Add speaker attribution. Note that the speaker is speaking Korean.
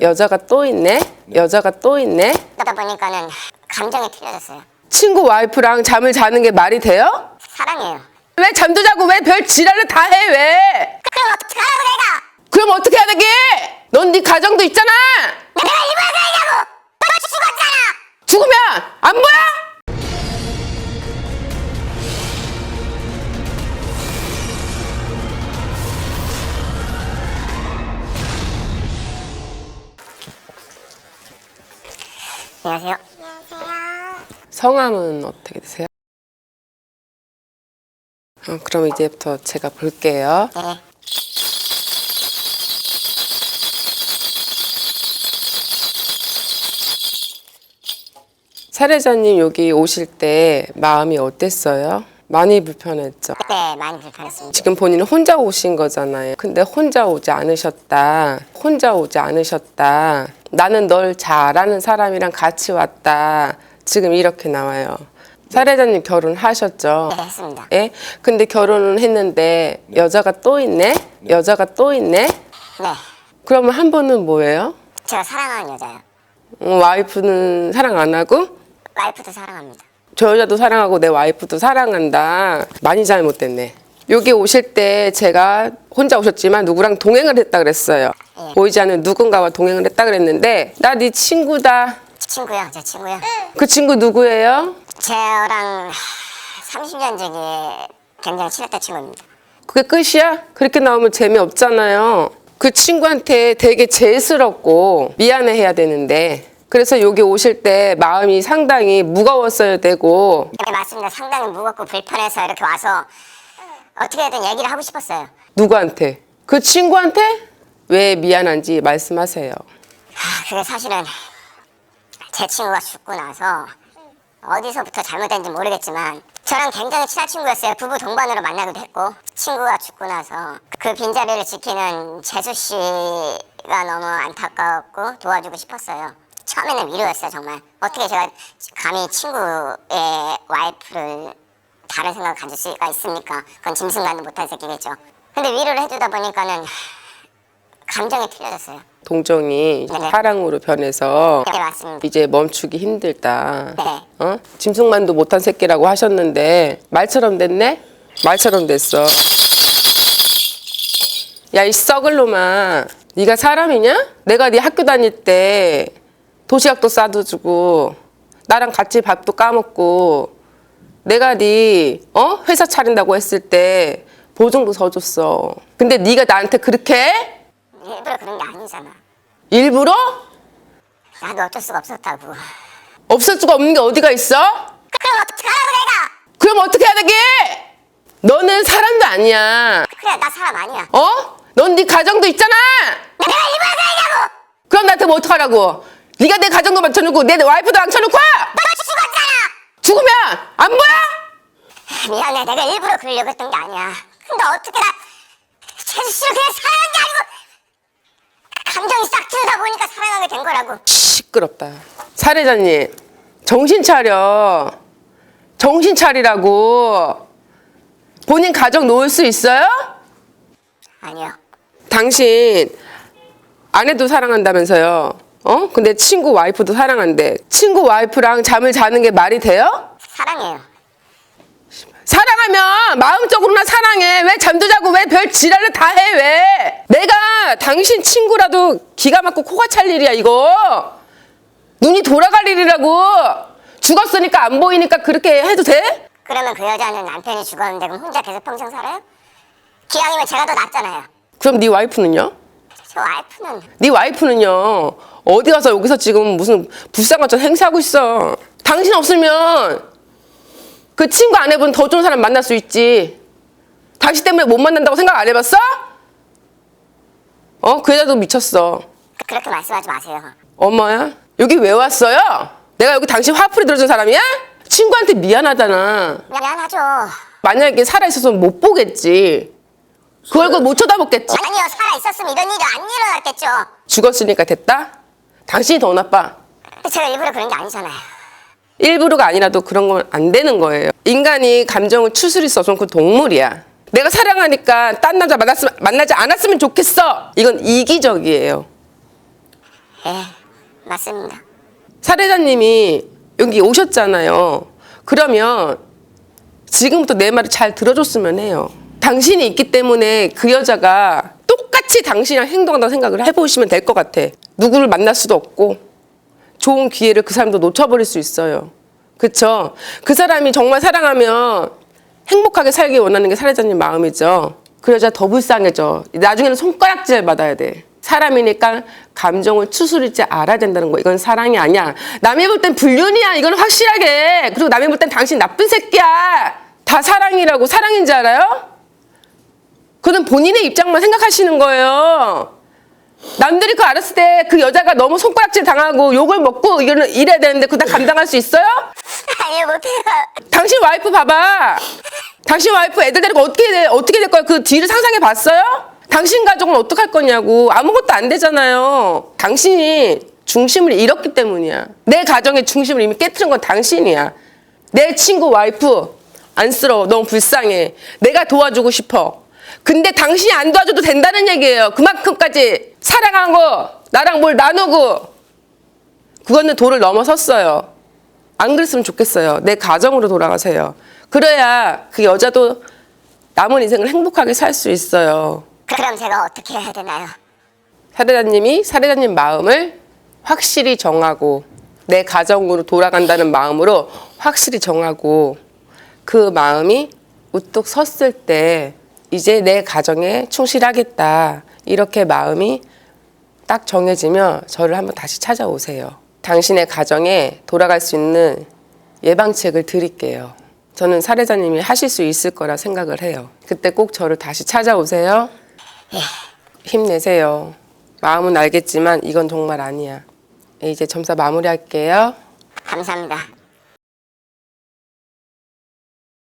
Speaker 1: 여자가 또 있네? 여자가 또 있네?
Speaker 2: 그러다 보니까는 감정이 틀려졌어요.
Speaker 1: 친구 와이프랑 잠을 자는 게 말이 돼요?
Speaker 2: 사랑해요.
Speaker 1: 왜 잠도 자고 왜 별 지랄을 다 해, 왜?
Speaker 2: 그럼 어떡하라고 내가?
Speaker 1: 그럼 어떻게 해야 되게? 넌 네 가정도 있잖아!
Speaker 2: 내가 일부러 그러냐고! 너 죽었잖아!
Speaker 1: 죽으면 안 보여?
Speaker 2: 안녕하세요. 안녕하세요.
Speaker 1: 성함은 어떻게 되세요? 어, 그럼 이제부터 제가 볼게요.
Speaker 2: 네.
Speaker 1: 사례자님 여기 오실 때 마음이 어땠어요? 많이 불편했죠?
Speaker 2: 그때 많이 불편했습니다.
Speaker 1: 지금 본인은 혼자 오신 거잖아요. 근데 혼자 오지 않으셨다. 혼자 오지 않으셨다. 나는 널 잘 아는 사람이랑 같이 왔다. 지금 이렇게 나와요. 사례자님 결혼하셨죠?
Speaker 2: 네, 했습니다.
Speaker 1: 예? 근데 결혼은 했는데 여자가 또 있네? 여자가 또 있네?
Speaker 2: 네.
Speaker 1: 그러면 한 분은 뭐예요?
Speaker 2: 제가 사랑하는 여자예요.
Speaker 1: 어, 와이프는 사랑 안 하고?
Speaker 2: 와이프도 사랑합니다.
Speaker 1: 저 여자도 사랑하고 내 와이프도 사랑한다. 많이 잘못됐네. 여기 오실 때 제가 혼자 오셨지만 누구랑 동행을 했다 그랬어요.
Speaker 2: 예.
Speaker 1: 보이지 않는 누군가와 동행을 했다 그랬는데 나 네 친구다.
Speaker 2: 친구요, 제 친구요.
Speaker 1: 그 친구 누구예요?
Speaker 2: 저랑 30년 전에 굉장히 친했던 친구입니다.
Speaker 1: 그게 끝이야? 그렇게 나오면 재미없잖아요. 그 친구한테 되게 재스럽고 미안해 해야 되는데 그래서 여기 오실 때 마음이 상당히 무거웠어야 되고
Speaker 2: 네, 맞습니다. 상당히 무겁고 불편해서 이렇게 와서 어떻게든 얘기를 하고 싶었어요.
Speaker 1: 누구한테? 그 친구한테? 왜 미안한지 말씀하세요.
Speaker 2: 아, 그게 사실은 제 친구가 죽고 나서 어디서부터 잘못된지 모르겠지만 저랑 굉장히 친한 친구였어요. 부부 동반으로 만나기도 했고 친구가 죽고 나서 그 빈자리를 지키는 재수 씨가 너무 안타까웠고 도와주고 싶었어요. 처음에는 위로였어요 정말. 어떻게 제가 감히 친구의 와이프를 다른 생각을 가질 수가 있습니까? 그건 짐승만도 못한 새끼겠죠. 근데 위로를 해주다 보니까는 감정이 틀려졌어요.
Speaker 1: 동정이 이제
Speaker 2: 네.
Speaker 1: 사랑으로 변해서
Speaker 2: 네 맞습니다.
Speaker 1: 이제 멈추기 힘들다.
Speaker 2: 네.
Speaker 1: 어? 짐승만도 못한 새끼라고 하셨는데 말처럼 됐네? 말처럼 됐어. 야 이 썩을 놈아, 네가 사람이냐? 내가 네 학교 다닐 때 도시락도 싸도 주고 나랑 같이 밥도 까먹고 내가 네 어? 회사 차린다고 했을 때 보증도 서줬어. 근데 네가 나한테 그렇게 해?
Speaker 2: 일부러 그런 게 아니잖아.
Speaker 1: 일부러
Speaker 2: 나도 어쩔 수가 없었다고.
Speaker 1: 없을 수가 없는 게 어디가 있어?
Speaker 2: 그럼 어떡하라고 내가?
Speaker 1: 그럼 어떻게 해야 되게? 너는 사람도 아니야.
Speaker 2: 그래 나 사람 아니야.
Speaker 1: 어? 넌 네 가정도 있잖아.
Speaker 2: 내가 일부러 그러냐고.
Speaker 1: 그럼 나한테 뭐 어떡하라고? 네가 내 가정도 맞춰놓고 내 와이프도 앉혀놓고
Speaker 2: 너 죽었잖아.
Speaker 1: 죽으면 안 보여?
Speaker 2: 미안해 내가 일부러 그러려고 했던 게 아니야. 근데 어떻게 나 재수 씨를 그냥 사랑한 게 아니고 감정이 싹 트다 보니까 사랑하게 된 거라고.
Speaker 1: 시끄럽다. 사례자님 정신 차려. 정신 차리라고. 본인 가정 놓을 수 있어요?
Speaker 2: 아니요.
Speaker 1: 당신 아내도 사랑한다면서요. 어? 근데 친구 와이프도 사랑한대. 친구 와이프랑 잠을 자는 게 말이 돼요?
Speaker 2: 사랑해요.
Speaker 1: 사랑하면 마음적으로나 사랑해. 왜 잠도 자고 왜 별 지랄을 다 해, 왜? 내가 당신 친구라도 기가 막고 코가 찰 일이야, 이거. 눈이 돌아갈 일이라고. 죽었으니까 안 보이니까 그렇게 해도 돼?
Speaker 2: 그러면 그 여자는 남편이 죽었는데 그럼 혼자 계속 평생 살아요? 기왕이면 제가 더 낫잖아요.
Speaker 1: 그럼 네 와이프는요?
Speaker 2: 저 와이프는
Speaker 1: 네 와이프는요. 어디 가서 여기서 지금 무슨 불쌍한처럼 행세하고 있어. 당신 없으면 그 친구 아내분 더 좋은 사람 만날 수 있지. 당신 때문에 못 만난다고 생각 안 해봤어? 어? 그 여자도 미쳤어.
Speaker 2: 그렇게 말씀하지 마세요.
Speaker 1: 엄마야? 여기 왜 왔어요? 내가 여기 당신 화풀이 들어준 사람이야? 친구한테 미안하잖아.
Speaker 2: 미안하죠.
Speaker 1: 만약에 살아있어서 못 보겠지. 그 얼굴 못 쳐다보겠지.
Speaker 2: 아니요 살아 있었으면 이런 일이 안 일어났겠죠.
Speaker 1: 죽었으니까 됐다? 당신이 더 나빠.
Speaker 2: 제가 일부러 그런 게 아니잖아요.
Speaker 1: 일부러가 아니라도 그런 건 안 되는 거예요. 인간이 감정을 추스릴 수 없으면 그 동물이야. 내가 사랑하니까 딴 남자 만났으면, 만나지 않았으면 좋겠어. 이건 이기적이에요.
Speaker 2: 예, 맞습니다.
Speaker 1: 사례자님이 여기 오셨잖아요. 그러면 지금부터 내 말을 잘 들어줬으면 해요. 당신이 있기 때문에 그 여자가 똑같이 당신이랑 행동한다고 생각을 해보시면 될 것 같아. 누구를 만날 수도 없고 좋은 기회를 그 사람도 놓쳐버릴 수 있어요. 그쵸? 그 사람이 정말 사랑하면 행복하게 살기 원하는 게 사례자님 마음이죠. 그 여자 더 불쌍해져. 나중에는 손가락질 받아야 돼. 사람이니까 감정을 추스릴 줄 알아야 된다는 거. 이건 사랑이 아니야. 남이 볼 땐 불륜이야. 이건 확실하게. 그리고 남이 볼 땐 당신 나쁜 새끼야. 다 사랑이라고 사랑인 줄 알아요? 그는 본인의 입장만 생각하시는 거예요. 남들이 그거 알았을 때 그 여자가 너무 손가락질 당하고 욕을 먹고 이거는 이래야 되는데 그거 다 감당할 수 있어요?
Speaker 2: 아니 못해요.
Speaker 1: 당신 와이프 봐봐. 당신 와이프 애들 데리고 어떻게 돼, 어떻게 될 거야? 그 뒤를 상상해 봤어요? 당신 가족은 어떡할 거냐고. 아무것도 안 되잖아요. 당신이 중심을 잃었기 때문이야. 내 가정의 중심을 이미 깨뜨린 건 당신이야. 내 친구 와이프 안쓰러워. 너무 불쌍해. 내가 도와주고 싶어. 근데 당신이 안 도와줘도 된다는 얘기예요. 그만큼까지 사랑하고 나랑 뭘 나누고 그거는 도를 넘어섰어요. 안 그랬으면 좋겠어요. 내 가정으로 돌아가세요. 그래야 그 여자도 남은 인생을 행복하게 살 수 있어요.
Speaker 2: 그럼 제가 어떻게 해야 되나요?
Speaker 1: 사례자님이 사례자님 마음을 확실히 정하고 내 가정으로 돌아간다는 마음으로 확실히 정하고 그 마음이 우뚝 섰을 때 이제 내 가정에 충실하겠다 이렇게 마음이 딱 정해지면 저를 한번 다시 찾아오세요. 당신의 가정에 돌아갈 수 있는 예방책을 드릴게요. 저는 사례자님이 하실 수 있을 거라 생각을 해요. 그때 꼭 저를 다시 찾아오세요. 힘내세요. 마음은 알겠지만 이건 정말 아니야. 이제 점사 마무리할게요.
Speaker 2: 감사합니다.